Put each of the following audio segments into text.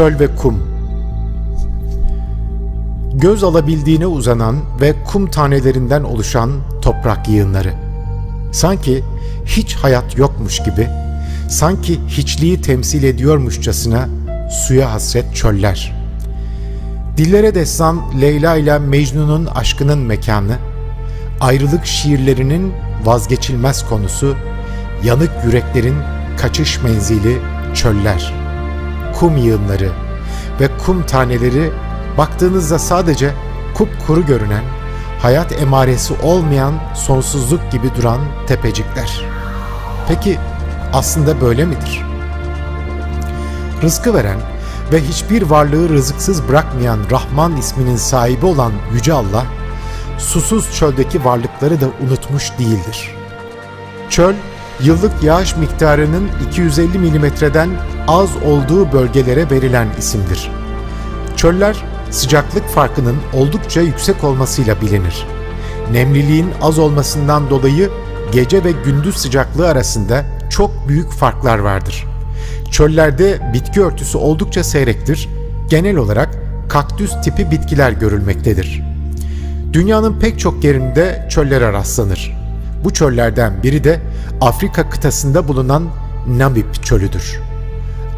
Çöl ve kum. Göz alabildiğine uzanan ve kum tanelerinden oluşan toprak yığınları. Sanki hiç hayat yokmuş gibi, sanki hiçliği temsil ediyormuşçasına suya hasret çöller. Dillere destan Leyla ile Mecnun'un aşkının mekanı, ayrılık şiirlerinin vazgeçilmez konusu, yanık yüreklerin kaçış menzili çöller, kum yığınları ve kum taneleri baktığınızda sadece kupkuru görünen, hayat emaresi olmayan sonsuzluk gibi duran tepecikler. Peki aslında böyle midir? Rızkı veren ve hiçbir varlığı rızıksız bırakmayan Rahman isminin sahibi olan Yüce Allah, susuz çöldeki varlıkları da unutmuş değildir. Çöl, yıllık yağış miktarının 250 milimetreden az olduğu bölgelere verilen isimdir. Çöller, sıcaklık farkının oldukça yüksek olmasıyla bilinir. Nemliliğin az olmasından dolayı gece ve gündüz sıcaklığı arasında çok büyük farklar vardır. Çöllerde bitki örtüsü oldukça seyrektir. Genel olarak kaktüs tipi bitkiler görülmektedir. Dünyanın pek çok yerinde çöllere rastlanır. Bu çöllerden biri de Afrika kıtasında bulunan Namib çölüdür.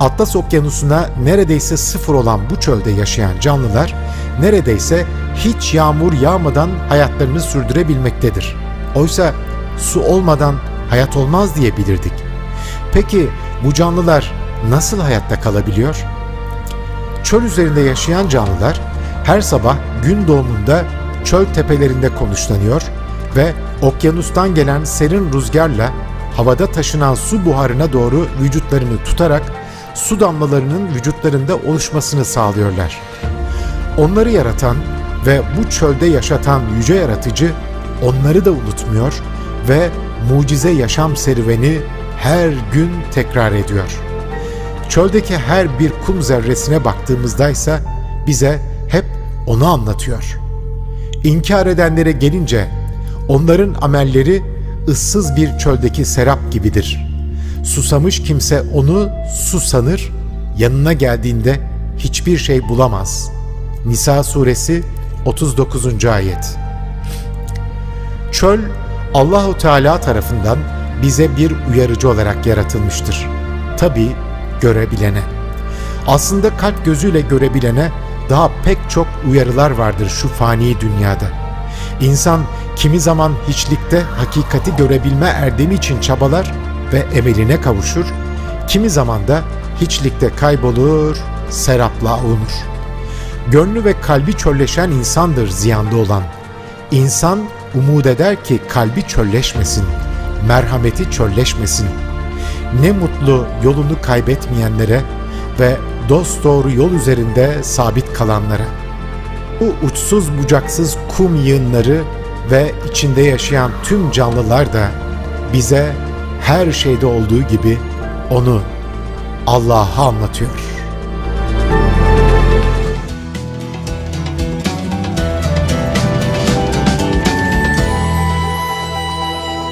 Atlas Okyanusu'na neredeyse sıfır olan bu çölde yaşayan canlılar neredeyse hiç yağmur yağmadan hayatlarını sürdürebilmektedir. Oysa su olmadan hayat olmaz diye bilirdik. Peki bu canlılar nasıl hayatta kalabiliyor? Çöl üzerinde yaşayan canlılar her sabah gün doğumunda çöl tepelerinde konuşlanıyor ve okyanustan gelen serin rüzgarla havada taşınan su buharına doğru vücutlarını tutarak su damlalarının vücutlarında oluşmasını sağlıyorlar. Onları yaratan ve bu çölde yaşatan yüce yaratıcı onları da unutmuyor ve mucize yaşam serüveni her gün tekrar ediyor. Çöldeki her bir kum zerresine baktığımızda ise bize hep onu anlatıyor. İnkar edenlere gelince onların amelleri ıssız bir çöldeki serap gibidir. Susamış kimse onu su sanır, yanına geldiğinde hiçbir şey bulamaz. Nisa suresi 39. ayet. Çöl Allahu Teala tarafından bize bir uyarıcı olarak yaratılmıştır. Tabi görebilene. Aslında kalp gözüyle görebilene daha pek çok uyarılar vardır şu fani dünyada. İnsan kimi zaman hiçlikte hakikati görebilme erdemi için çabalar ve emeline kavuşur, kimi zaman da hiçlikte kaybolur, serapla avunur. Gönlü ve kalbi çölleşen insandır ziyanda olan. İnsan umut eder ki kalbi çölleşmesin, merhameti çölleşmesin. Ne mutlu yolunu kaybetmeyenlere ve dost doğru yol üzerinde sabit kalanlara. Bu uçsuz bucaksız kum yığınları ve içinde yaşayan tüm canlılar da bize her şeyde olduğu gibi onu Allah'a anlatıyor.